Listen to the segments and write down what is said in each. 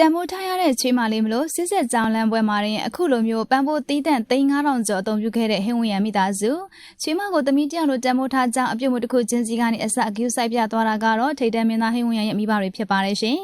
တန်မိုးထားရတဲ့ချွေးမလေးမလို့စစ်ဆက်ကြောင်လန်းပွဲမှာရင်အခုလိုမျိုးပန်းပိုးတီးတန့်3000ကျော်အသုံးပြုခဲ့တဲ့ဟင်းဝင်ရမိသားစုချွေးမကိုသမီးတယောက်လိုတန်မိုးထားကြောင်အပြုတ်မှုတစ်ခုချင်းစီကနေအဆက်အကျူးဆိုင်ပြသွားတာကတော့ထိတ်တန်းမင်းသားဟင်းဝင်ရရဲ့မိဘတွေဖြစ်ပါတယ်ရှင်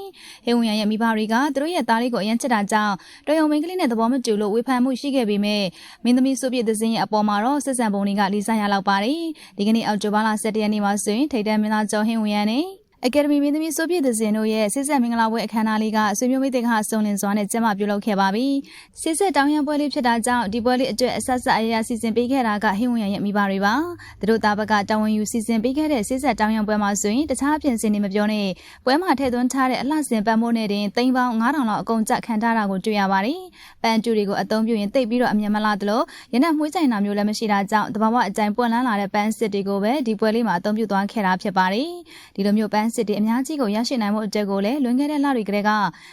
ဟင်းဝင်ရရဲ့မိဘတွေကသူတို့ရဲ့သားလေးကိုအရင်ချစ်တာကြောင့်တော်ရုံမင်းကလေးနဲ့သဘောမတူလို့ဝေဖန်မှုရှိခဲ့ပေမဲ့မင်းသမီးစုပြည့်သစင်းရဲ့အပေါ်မှာတော့စစ်ဆန်ပုံတွေကလီဆိုင်ရလောက်ပါတယ်ဒီကနေ့အောက်တိုဘာလ17ရက်နေ့မှာဆိုရင်ထိတ်တန်းမင်းသားကျော်ဟင်းဝင်ရနဲ့ အကယ်ဒမီမင်းသမီးစိုးပြည့်သဇင်တို့ရဲ့စစ်ဆက်မင်္ဂလာပွဲအခမ်းအနားလေးကဆွေမျိုးမိတ်တွေကစုံလင်စွာနဲ့ကျင်းပပြုလုပ်ခဲ့ပါပြီ။စစ်ဆက်တောင်းရန်ပွဲလေးဖြစ်တာကြောင့်ဒီပွဲလေးအတွက်အဆက်ဆက်အရာစီစဉ်ပေးခဲ့တာကဟင်းဝင်ရရဲ့မိဘတွေပါ။သူတို့သားဘက်ကတာဝန်ယူစီစဉ်ပေးခဲ့တဲ့စစ်ဆက်တောင်းရန်ပွဲမှာဆိုရင်တခြားပြင်ဆင်နေမပြောနဲ့ပွဲမှာထည့်သွင်းထားတဲ့အလှဆင်ပန်းမိုးနဲ့တင်သိန်းပေါင်း9000လောက်အကုန်ကျခံထားတာကိုတွေ့ရပါတယ်။ပန်းကျူတွေကိုအသုံးပြုရင်တိတ်ပြီးတော့အမြင်မလားသလိုရနက်မှုကြိုင်တာမျိုးလည်းမရှိတာကြောင့်တဘာဝအကြိုင်ပွင့်လန်းလာတဲ့ပန်းစစ်တွေကိုပဲဒီပွဲလေးမှာအသုံးပြုသွားခဲ့တာဖြစ်ပါတယ်။ဒီလိုမျိုးပန်းစစ်တွေအများကြီးကိုရရှိနိုင်မှုအတက်ကိုလည်းလွန်ခဲ့တဲ့လတွေကတည်းက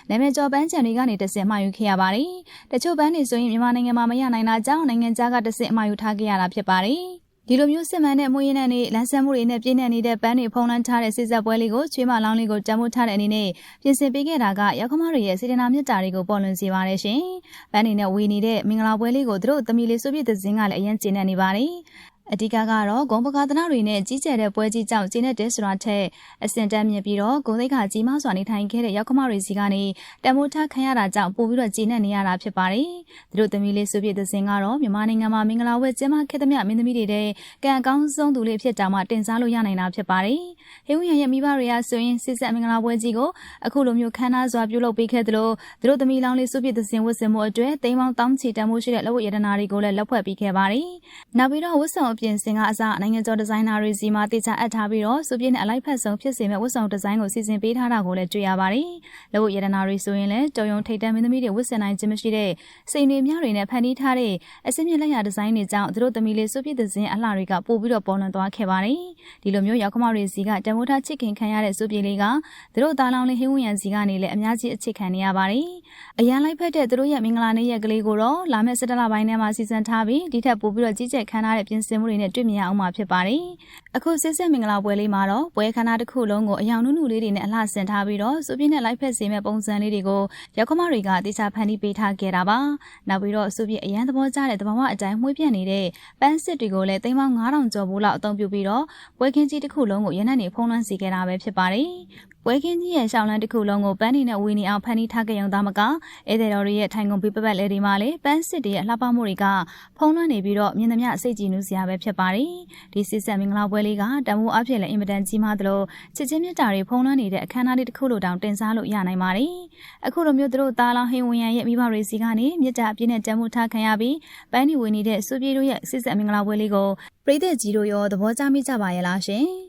နာမည်ကျော်ပန်းချန်တွေကနေတဆင့်မှာယူခဲ့ရပါတယ်။တချို့ပန်းတွေဆိုရင်မြန်မာနိုင်ငံမှာမရနိုင်တာကြောင့်နိုင်ငံခြားကတဆင့်မှာယူထားခဲ့ရတာဖြစ်ပါတယ်။ဒီလိုမျိုးစစ်မှန်တဲ့မွေးရင်းနဲ့လမ်းဆန်းမှုတွေနဲ့ပြည့်နေနေတဲ့ပန်းတွေဖုံးလန်းထားတဲ့စစ်ဆက်ပွဲလေးကိုချွေးမလောင်းလေးကိုတမ်းမိုးထားတဲ့အနေနဲ့ပြင်ဆင်ပေးခဲ့တာကရောက်ခမတွေရဲ့စေတနာမြတ်တာတွေကိုပေါ်လွင်စေပါတယ်ရှင်။ပန်းတွေနဲ့ဝေနေတဲ့မင်္ဂလာပွဲလေးကိုသူတို့သမီးလေးစုပြည့်တဲ့ဇင်းကလည်းအရင်ကျင်းနေနေပါတယ်။ အဓိကကတော့ဂုံပကာသနာတွေနဲ့ကြီးကျယ်တဲ့ပွဲကြီးကြောင့်ကျင်းတဲ့ဆိုတာထက်အစင်တန်းမြင့်ပြီးတော့ဂုံသိက္ခာကြီးမားစွာနေထိုင်ခဲ့တဲ့ရောက်ခမတွေစီကနေတမိုးထားခံရတာကြောင့်ပို့ပြီးတော့ကျင်းနေရတာဖြစ်ပါတယ်။သူတို့သမီးလေးစုပြည့်သစင်ကတော့မြန်မာနိုင်ငံမှာမင်္ဂလာဝဲကျင်းပခဲ့တဲ့မြမင်းသမီးတွေတဲ့ကံအကောင်းဆုံးသူလေးဖြစ်တာမှတင်စားလို့ရနိုင်တာဖြစ်ပါတယ်။ဟေဝရရဲ့မိဘတွေကဆိုရင်စစ်ဆက်မင်္ဂလာပွဲကြီးကိုအခုလိုမျိုးခမ်းနားစွာပြုလုပ်ပေးခဲ့သလိုသူတို့သမီးလောင်းလေးစုပြည့်သစင်ဝတ်ဆင်မှုအတွက်တိမ်ပေါင်းတောင်းချီတန်မိုးရှိတဲ့လက်ဝတ်ရတနာတွေကိုလည်းလက်ဖွဲ့ပေးခဲ့ပါတယ်။နောက်ပြီးတော့ဝတ်ဆောင်ပြင်ဆင်ကအစနိုင်ငံကျော်ဒီဇိုင်နာတွေစီမှာတေချာအပ်ထားပြီးတော့စူပြင်းနဲ့အလိုက်ဖက်ဆုံးဖြစ်စေမဲ့ဝတ်ဆောင်ဒီဇိုင်းကိုစီစဉ်ပေးထားတာကိုလည်းတွေ့ရပါတယ်။လက်ဝတ်ရတနာတွေဆိုရင်လည်းတော်ရုံထိတ်တန်းမင်းသမီးတွေဝတ်ဆင်နိုင်ခြင်းမရှိတဲ့စိန်တွေများတွေနဲ့ဖန်တီးထားတဲ့အစင်းမြင့်လက်ရဒီဇိုင်းတွေကြောင့်သူတို့သမီးလေးစူပြည့်သစင်းအလှတွေကပို့ပြီးတော့ပေါ်လွင်သွားခဲ့ပါတယ်။ဒီလိုမျိုးရောက်ခမတွေစီကတမိုးထားချစ်ခင်ခံရတဲ့စူပြည့်လေးကသူတို့သားလောင်းလေးဟင်းဝင်ရန်စီကနေလည်းအများကြီးအချစ်ခံနေရပါတယ်။အရန်လိုက်ဖက်တဲ့သူတို့ရဲ့မင်္ဂလာနေ့ရက်ကလေးကိုတော့လာမယ့်17လပိုင်းထဲမှာစီစဉ်ထားပြီးဒီထက်ပိုပြီးတော့ကြီးကျယ်ခမ်းနားတဲ့ပြင်ဆင်မှုတွေနဲ့တွေ့မြင်ရအောင်မှာဖြစ်ပါတယ်။အခုစစ်စစ်မင်္ဂလာပွဲလေးမှာတော့ပွဲခမ်းနားတစ်ခုလုံးကိုအယောင်နုနုလေးတွေနဲ့အလှဆင်ထားပြီးတော့စုပြင်းနဲ့လိုက်ဖက်စေမဲ့ပုံစံလေးတွေကိုရောက်ခမတွေကတေချာဖန်တီးပေးထားခဲ့တာပါ။နောက်ပြီးတော့စုပြင်းအရန်သဘောကျတဲ့သဘာဝအတိုင်းမှွေးပြန့်နေတဲ့ပန်းစစ်တွေကိုလည်းသိန်းပေါင်း9000ကျော်ဘူးလောက်အသုံးပြုပြီးတော့ပွဲခင်းကြီးတစ်ခုလုံးကိုရနက်နေဖုံးလွှမ်းစေခဲ့တာပဲဖြစ်ပါတယ်။ပွဲခင်းကြီးရဲ့ရှောင်းလန်းတစ်ခုလုံးကိုပန်းနေနဲ့ဝီနေအောင်ဖန်တီးထားကြရုံသားမကဧည့်သည်တော်တွေရဲ့ထိုင်ကုန်ပြပပတ်လဲဒီမှာလေပန်းစစ်တွေရဲ့လှပမှုတွေကဖုံးလွှမ်းနေပြီးတော့မြင်သမျှစိတ်ကြည်နူးစရာပဲဖြစ်ပါတယ်။ဒီစစ်ဆက်မင်္ဂလာပွဲလေးကတမိုးအဖြစ်လည်းအင်မတန်ကြီးမားသလိုချစ်ချင်းမြတ်တာတွေဖုံးလွှမ်းနေတဲ့အခမ်းအနားလေးတစ်ခုလိုတောင်တင်စားလို့ရနိုင်ပါတယ်။အခုလိုမျိုးသူတို့သားလောင်းဟင်းဝင်ရန်ရဲ့မိဘတွေစီကနေမြတ်တာအပြည့်နဲ့တမိုးထားခံရပြီးပန်းနေဝင်နေတဲ့စူပြေတို့ရဲ့စစ်ဆက်မင်္ဂလာပွဲလေးကိုပြည်သက်ကြီးတို့ရောသဘောကျမိကြပါရဲ့လားရှင်။